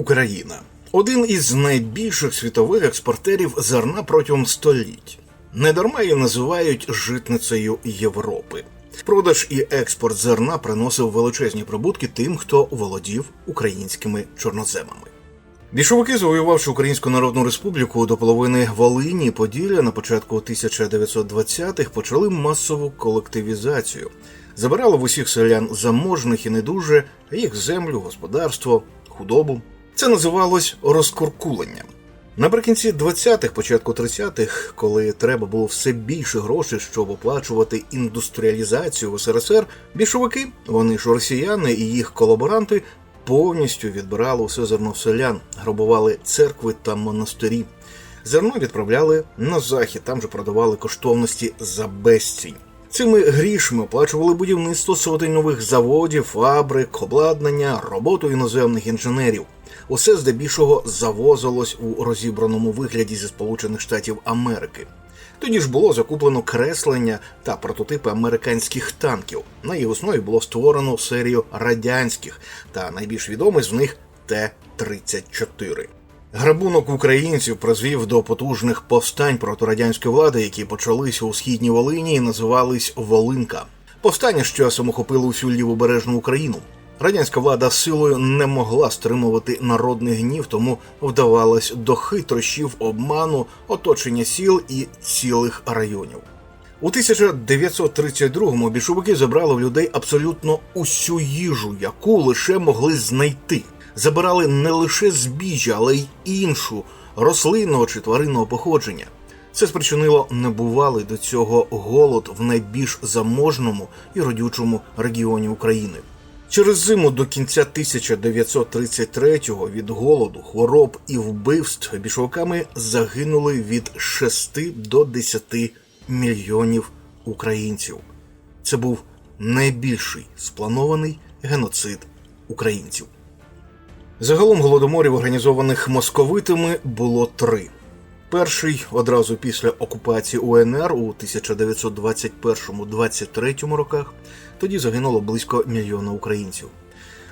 Україна один із найбільших світових експортерів зерна протягом століть. Недарма її називають житницею Європи. Продаж і експорт зерна приносив величезні прибутки тим, хто володів українськими чорноземами. Більшовики, завоювавши Українську Народну Республіку до половини Волині і Поділля на початку 1920-х, почали масову колективізацію. Забирали в усіх селян заможних і недуже їх землю, господарство, худобу. Це називалось розкуркуленням. Наприкінці 20-х, початку 30-х, коли треба було все більше грошей, щоб оплачувати індустріалізацію в СРСР, більшовики, вони ж росіяни і їх колаборанти, повністю відбирали усе зерно селян, грабували церкви та монастирі. Зерно відправляли на захід, там же продавали коштовності за безцінь. Цими грішми оплачували будівництво сотень нових заводів, фабрик, обладнання, роботу іноземних інженерів. Усе здебільшого завозилось у розібраному вигляді зі Сполучених Штатів Америки. Тоді ж було закуплено креслення та прототипи американських танків. На їх основі було створено серію радянських, та найбільш відомий з них Т-34. Грабунок українців призвів до потужних повстань проти радянської влади, які почалися у східній Волині і називались Волинка. Повстання з часом охопило всю лівобережну Україну. Радянська влада силою не могла стримувати народний гнів, тому вдавалась до хитрощів, обману, оточення сіл і цілих районів. У 1932-му більшовики забрали в людей абсолютно усю їжу, яку лише могли знайти. Забирали не лише збіжжя, але й іншу рослинного чи тваринного походження. Це спричинило небувалий до цього голод в найбільш заможному і родючому регіоні України. Через зиму до кінця 1933-го від голоду, хвороб і вбивств більшовиками загинули від 6 до 10 мільйонів українців. Це був найбільший спланований геноцид українців. Загалом голодоморів, організованих московитами, було три. Перший одразу після окупації УНР у 1921-23 роках. Тоді загинуло близько мільйона українців.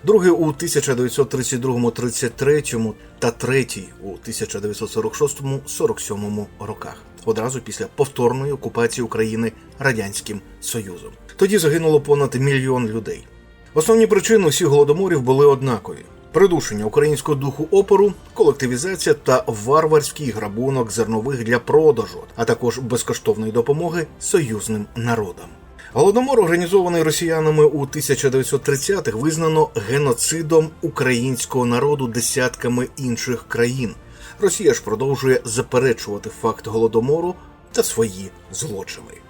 Другий у 1932-33 та третій у 1946-47 роках, одразу після повторної окупації України радянським Союзом. Тоді загинуло понад мільйон людей. Основні причини усіх голодоморів були однакові: придушення українського духу опору, колективізація та варварський грабунок зернових для продажу, а також безкоштовної допомоги союзним народам. Голодомор, організований росіянами у 1930-х, визнано геноцидом українського народу десятками інших країн. Росія ж продовжує заперечувати факт голодомору та свої злочини.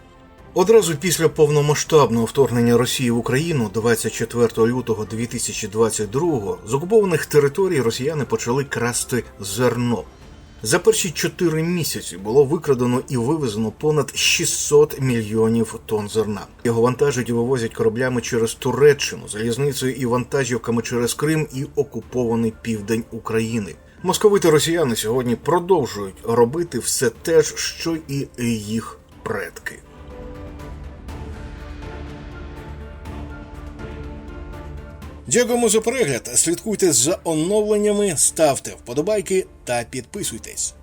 Одразу після повномасштабного вторгнення Росії в Україну 24 лютого 2022 з окупованих територій росіяни почали красти зерно. За перші чотири місяці було викрадено і вивезено понад 600 мільйонів тонн зерна. Його вантажать і вивозять кораблями через Туреччину, залізницею і вантажівками через Крим і окупований південь України. Московити росіяни сьогодні продовжують робити все те ж, що і їх предки. Дякуємо за перегляд. Слідкуйте за оновленнями, ставте вподобайки та підписуйтесь.